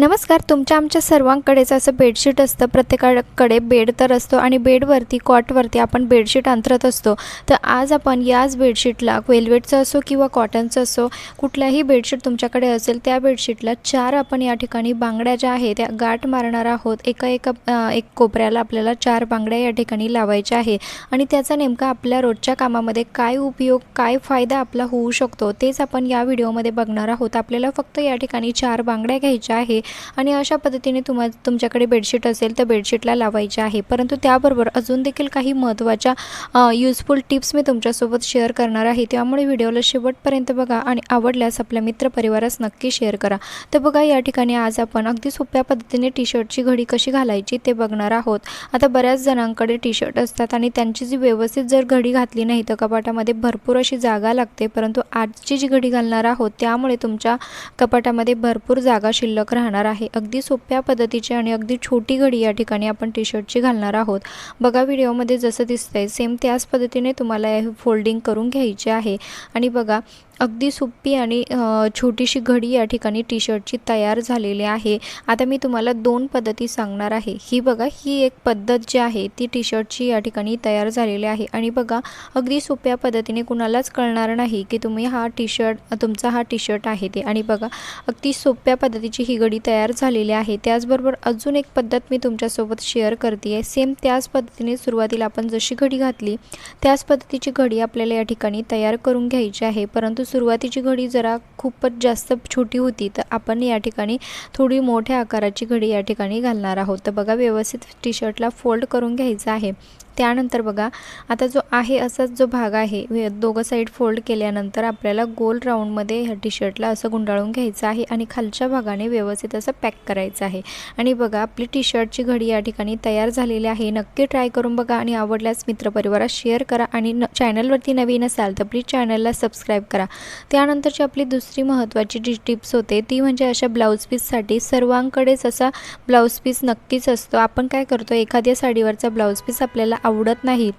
नमस्कार तुमच्या आमच्या सर्वांकडेच असं बेडशीट असतं. प्रत्येकाकडे बेड तर असतो आणि बेडवरती कॉटवरती आपण बेडशीट अंतरत असतो. तर आज आपण याच बेडशीटला वेल्वेटचं असो किंवा कॉटनचं असो कुठल्याही बेडशीट तुमच्याकडे असेल त्या बेडशीटला चार आपण या ठिकाणी बांगड्या ज्या आहेत त्या गाठ मारणार आहोत. एका एका एक कोपऱ्याला आपल्याला चार बांगड्या या ठिकाणी लावायच्या आहे. आणि त्याचा नेमका आपल्या रोजच्या कामामध्ये काय उपयोग काय फायदा आपला होऊ शकतो तेच आपण या व्हिडिओमध्ये बघणार आहोत. आपल्याला फक्त या ठिकाणी चार बांगड्या घ्यायच्या आहे. आणि अशा पद्धतीने तुम्हा तुमच्याकडे बेडशीट असेल तर बेडशीटला लावायचे आहे. परंतु त्याबरोबर अजून देखील काही महत्त्वाच्या यूजफुल टिप्स मी तुमच्यासोबत शेअर करणार आहे. त्यामुळे व्हिडिओला शेवटपर्यंत बघा आणि आवडल्यास आपल्या मित्रपरिवारास नक्की शेअर करा. तर बघा या ठिकाणी आज आपण अगदी सोप्या पद्धतीने टी शर्टची घडी कशी घालायची ते बघणार आहोत. आता बऱ्याच जणांकडे टी शर्ट असतात आणि त्यांची जी व्यवस्थित जर घडी घातली नाही तर कपाटामध्ये भरपूर अशी जागा लागते. परंतु आजची जी घडी घालणार आहोत त्यामुळे तुमच्या कपाटामध्ये भरपूर जागा शिल्लक राहणार आहे. अगदी सोप्या पद्धतीची आणि अगदी छोटी घडी या ठिकाणी आपण टी शर्टची घालणार आहोत. बघा व्हिडिओमध्ये जसं दिसतंय सेम त्याच पद्धतीने तुम्हाला हे फोल्डिंग करून घ्यायचे आहे. आणि बघा अगदी सोपी आणि छोटीशी घडी या ठिकाणी टी शर्टची तयार झालेली आहे. आता मी तुम्हाला दोन पद्धती सांगणार आहे. ही बघा ही एक पद्धत जी आहे ती टी शर्टची या ठिकाणी तयार झालेली आहे. आणि बघा अगदी सोप्या पद्धतीने कुणालाच कळणार नाही की तुम्ही हा टी शर्ट तुमचा हा टी शर्ट आहे ते. आणि बघा अगदी सोप्या पद्धतीची ही घडी तयार झालेली आहे. त्याचबरोबर अजून एक पद्धत मी तुमच्यासोबत शेअर करते आहे सेम त्याच पद्धतीने सुरुवातीला आपण जशी घडी घातली त्याच पद्धतीची घडी आपल्याला या ठिकाणी तयार करून घ्यायची आहे. परंतु सुरुवातीची घडी जरा खूपच जास्त छोटी होती तर आपण या ठिकाणी थोडी मोठ्या आकाराची घडी या ठिकाणी घालणार आहोत. तर बघा व्यवस्थित टी शर्टला फोल्ड करून घ्यायचं आहे. त्यानंतर बघा आता जो आहे असाच जो भाग आहे दोघं साईड फोल्ड केल्यानंतर आपल्याला गोल राऊंडमध्ये ह्या टी शर्टला असं गुंडाळून घ्यायचं आहे आणि खालच्या भागाने व्यवस्थित असं पॅक करायचं आहे. आणि बघा आपली टी शर्टची घडी या ठिकाणी तयार झालेली आहे. नक्की ट्राय करून बघा आणि आवडल्यास मित्रपरिवारात शेअर करा आणि न चॅनलवरती नवीन असाल तर प्लीज चॅनलला सबस्क्राईब करा. त्यानंतरची आपली दुसरी महत्त्वाची जी टिप्स होते ती म्हणजे अशा ब्लाऊज पीससाठी सर्वांकडेच असा ब्लाऊज पीस नक्कीच असतो. आपण काय करतो एखाद्या साडीवरचा ब्लाऊज पीस आपल्याला आवडत नाही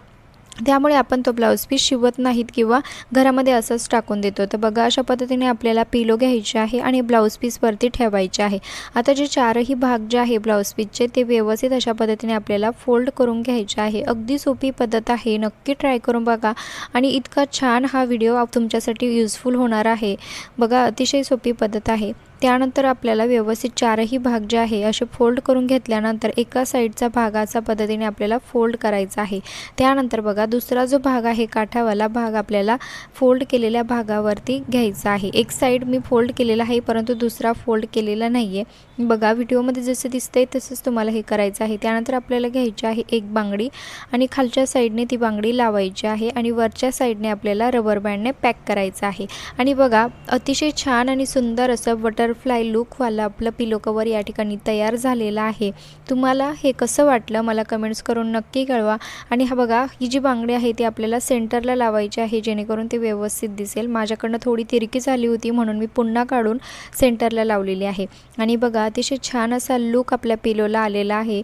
त्यामुळे आपण तो ब्लाऊज पीस शिवत नाहीत किंवा घरामध्ये असंच टाकून देतो. तर बघा अशा पद्धतीने आपल्याला पिलो घ्यायचे आहे आणि ब्लाऊज पीसवरती ठेवायचे आहे. आता जे चारही भाग जे आहे ब्लाऊज पीसचे ते व्यवस्थित अशा पद्धतीने आपल्याला फोल्ड करून घ्यायचे आहे. अगदी सोपी पद्धत आहे. नक्की ट्राय करून बघा. आणि इतका छान हा व्हिडिओ तुमच्यासाठी युजफुल होणार आहे. बघा अतिशय सोपी पद्धत आहे. त्यानंतर आपल्याला व्यवस्थित चारही भाग जे आहे असे फोल्ड करून घेतल्यानंतर एका साईडचा भागाचा पद्धतीने आपल्याला फोल्ड करायचा आहे. त्यानंतर बघा दुसरा जो भाग आहे काठावाला भाग आपल्याला फोल्ड केलेल्या भागावरती घ्यायचा आहे. एक साईड मी फोल्ड केलेला आहे परंतु दुसरा फोल्ड केलेला नाही आहे बघा व्हिडिओमध्ये जसं दिसतंय तसंच तुम्हाला हे करायचं आहे. त्यानंतर आपल्याला घ्यायची आहे एक बांगडी आणि खालच्या साईडने ती बांगडी लावायची आहे आणि वरच्या साईडने आपल्याला रबर बँडने पॅक करायचं आहे. आणि बघा अतिशय छान आणि सुंदर असं बटर बटरफ्लाय लुकवाला आपलं पिलो कवर या ठिकाणी तयार झालेलं आहे. तुम्हाला हे कसं वाटलं मला कमेंट्स करून नक्की कळवा. आणि हा बघा ही जी बांगडी आहे ती आपल्याला सेंटरला लावायची आहे जेणेकरून ते व्यवस्थित दिसेल. माझ्याकडनं थोडी तिरकी झाली होती म्हणून मी पुन्हा काढून सेंटरला लावलेली आहे. आणि बघा अतिशय छान असा लुक आपल्या पिलोला आलेला आहे.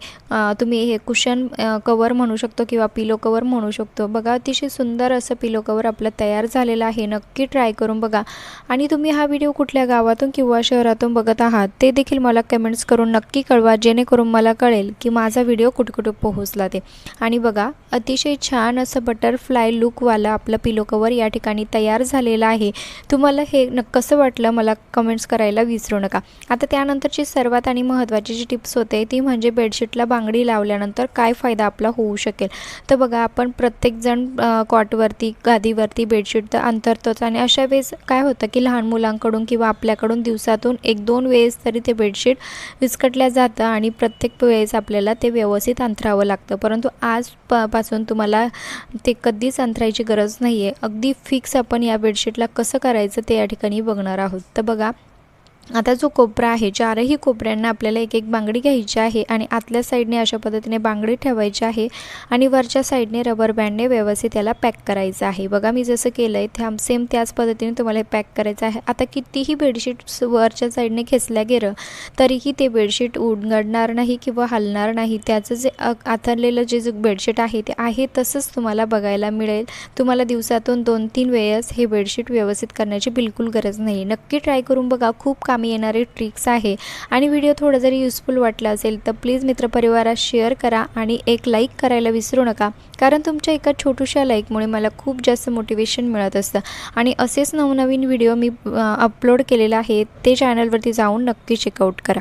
तुम्ही हे कुशन कवर म्हणू शकतो किंवा पिलो कवर म्हणू शकतो. बघा अतिशय सुंदर असं पिलो कवर आपलं तयार झालेलं आहे. नक्की ट्राय करून बघा. आणि तुम्ही हा व्हिडिओ कुठल्या गावातून किंवा शहरातून बघत आहात ते देखील मला कमेंट्स करून नक्की कळवा जेणेकरून मला कळेल की माझा व्हिडिओ कुठे पोहोचला ते. आणि बघा अतिशय छान असं बटरफ्लाय लुकवाला आपलं पिलो कवर या ठिकाणी तयार झालेलं आहे. तुम्हाला हे न कसं वाटलं मला कमेंट्स करायला विसरू नका. आता त्यानंतरची सर्वात आणि महत्त्वाची जी टिप्स होते ती म्हणजे बेडशीटला बांगडी लावल्यानंतर काय फायदा आपला होऊ शकेल? तर बघा आपण प्रत्येकजण कॉटवरती गादीवरती बेडशीट तर अंतरतोच आणि अशा वेळेस काय होतं की लहान मुलांकडून किंवा आपल्याकडून दिवसातून एक दोन वेळेस तरी ते बेडशीट विस्कटल्या जातं आणि प्रत्येक वेळेस आपल्याला ते व्यवस्थित अंथरावं लागतं. परंतु आज प पासून तुम्हाला ते कधीच अंथरायची गरज नाही आहे अगदी फिक्स आपण या बेडशीटला कसं करायचं ते या ठिकाणी बघणार आहोत. तर बघा आता जो कोपरा आहे चारही कोपऱ्यांना आपल्याला एक एक बांगडी घ्यायची आहे आणि आतल्या साईडने अशा पद्धतीने बांगडी ठेवायची आहे आणि वरच्या साईडने रबर बँडने व्यवस्थित याला पॅक करायचं आहे. बघा मी जसं केलं आहे त्या सेम त्याच पद्धतीने तुम्हाला हे पॅक करायचं आहे. आता कितीही बेडशीट वरच्या साईडने खेचल्या गेलं तरीही ते बेडशीट उडगडणार नाही किंवा हलणार नाही. त्याचं जे आथरलेलं जे जे बेडशीट आहे ते आहे तसंच तुम्हाला बघायला मिळेल. तुम्हाला दिवसातून दोन तीन वेळेस हे बेडशीट व्यवस्थित करण्याची बिलकुल गरज नाही. नक्की ट्राय करून बघा. खूप काम कामी येणारे ट्रिक्स आहे. आणि व्हिडिओ थोडा जरी युजफुल वाटला असेल तर प्लीज मित्रपरिवारात शेअर करा आणि एक लाईक करायला विसरू नका. कारण तुमच्या एका छोट्याशा लाईकमुळे मला खूप जास्त मोटिवेशन मिळत असतं. आणि असेच नवनवीन व्हिडिओ मी अपलोड केलेला आहे ते चॅनलवरती जाऊन नक्की चेकआउट करा.